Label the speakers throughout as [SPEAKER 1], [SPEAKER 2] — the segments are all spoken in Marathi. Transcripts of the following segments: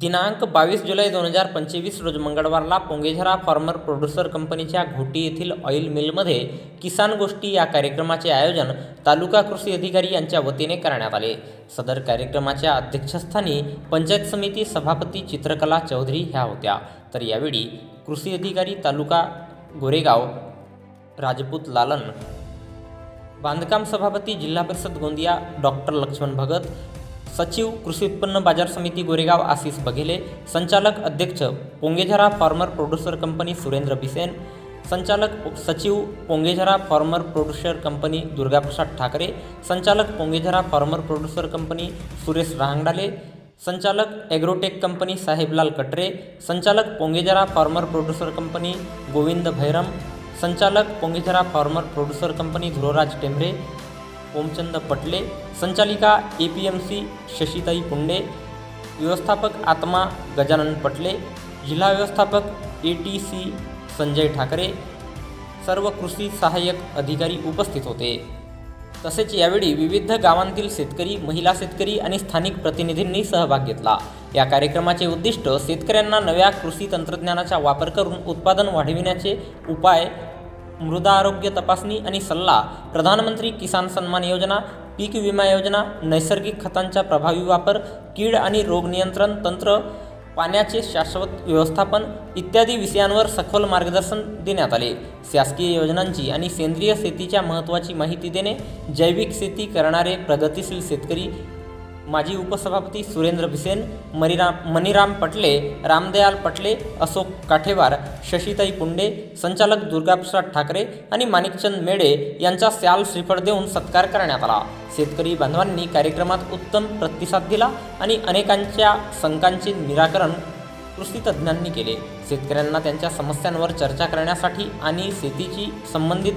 [SPEAKER 1] दिनांक बावीस जुलै दोन हजार पंचवीस रोज मंगळवारला पोंगेझरा फार्मर प्रोड्युसर कंपनीच्या घोटी येथील ऑइल मिलमध्ये किसान गोष्टी या कार्यक्रमाचे आयोजन तालुका कृषी अधिकारी यांच्या वतीने करण्यात आले. सदर कार्यक्रमाच्या अध्यक्षस्थानी पंचायत समिती सभापती चित्रकला चौधरी ह्या होत्या. तर यावेळी कृषी अधिकारी तालुका गोरेगाव राजपूत लालन बांधकाम सभापती जिल्हा परिषद गोंदिया डॉक्टर लक्ष्मण भगत सचिव कृषी उत्पन्न बाजार समिती गोरेगाव आशिष बघेले संचालक अध्यक्ष Pongezara farmer producer company Surendra Bisen संचालक सचिव Pongezara farmer producer company Durgaprasad Thackeray संचालक Pongezara farmer producer company Suresh Rangdale संचालक ॲग्रोटेक कंपनी साहेबलाल कटरे संचालक Pongezara farmer producer company Govind Bhairam संचालक Pongezara farmer producer company Dhuroraj Tembre Omchand Patle संचालिका A P M C शशिताई Punde व्यवस्थापक आत्मा गजानन पटले जिल्हा व्यवस्थापक A T C Sanjay Thackeray सर्व कृषी सहाय्यक अधिकारी उपस्थित होते. तसेच यावेळी विविध गावांतील शेतकरी महिला शेतकरी आणि स्थानिक प्रतिनिधींनी सहभाग घेतला. या कार्यक्रमाचे उद्दिष्ट शेतकऱ्यांना नव्या कृषी तंत्रज्ञानाचा वापर करून उत्पादन वाढविण्याचे उपाय मृदा आरोग्य तपासणी आणि सल्ला प्रधानमंत्री किसान सन्मान योजना पीक विमा योजना नैसर्गिक खतांचा प्रभावी वापर कीड आणि रोग नियंत्रण तंत्र पाण्याचे शाश्वत व्यवस्थापन इत्यादी विषयांवर सखोल मार्गदर्शन देण्यात आले. शासकीय योजनांची आणि सेंद्रिय शेतीच्या महत्त्वाची माहिती देणे जैविक शेती करणारे प्रगतिशील शेतकरी माजी उपसभापती सुरेंद्र भिसेन मरिराम मणिराम पटले रामदयाल पटले अशोक काठेवार शशिताई पुंडे संचालक दुर्गाप्रसाद ठाकरे आणि माणिकचंद मेडे यांचा स्याल श्रीफळ देऊन सत्कार करण्यात आला. शेतकरी बांधवांनी कार्यक्रमात उत्तम प्रतिसाद दिला आणि अनेकांच्या शंकांचे निराकरण कृषी तज्ज्ञांनी केले. शेतकऱ्यांना त्यांच्या समस्यांवर चर्चा करण्यासाठी आणि शेतीची संबंधित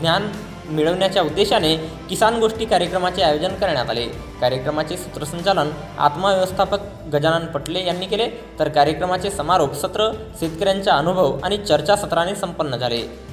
[SPEAKER 1] ज्ञान मिळवण्याच्या उद्देशाने किसान गोष्टी कार्यक्रमाचे आयोजन करण्यात आले. कार्यक्रमाचे सूत्रसंचालन आत्मव्यवस्थापक गजानन पटले यांनी केले. तर कार्यक्रमाचे समारोप सत्र शेतकऱ्यांचा अनुभव आणि चर्चासत्राने संपन्न झाले.